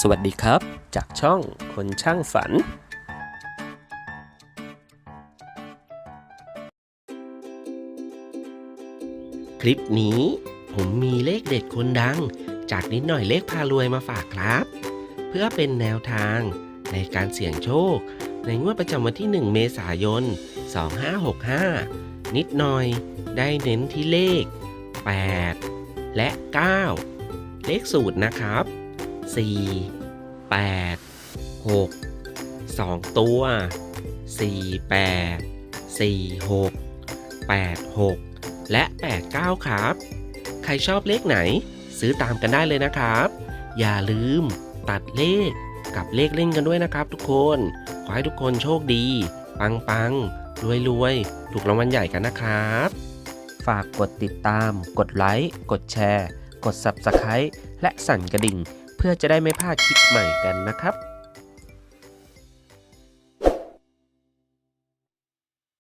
สวัสดีครับ จากช่องคนช่างฝัน คลิปนี้ ผมมีเลขเด็ดคนดัง จากนิดหน่อยเลขพารวยมาฝากครับ เพื่อเป็นแนวทางในการเสี่ยงโชค ในงวดประจำวันที่ 1 เมษายน 2565 นิดหน่อยได้เน้นที่เลข 8 และ 9 เลขสูตรนะครับ 4 8 6 2 ตัว 4 8 4 6 8 6 และ 89 ครับ ใครชอบเลขไหน ซื้อตามกันได้เลยนะครับ อย่าลืมตัดเลขกับเลขเล่นกันด้วยนะครับทุกคน ขอให้ทุกคนโชคดี ปังปังรวยรวยถูกรางวัลใหญ่กันนะครับ ฝากกดติดตาม กดไลค์ กดแชร์ กด Subscribe และสั่นกระดิ่ง พื่อจะได้ไม่พลาดคลิปใหม่กันนะครับ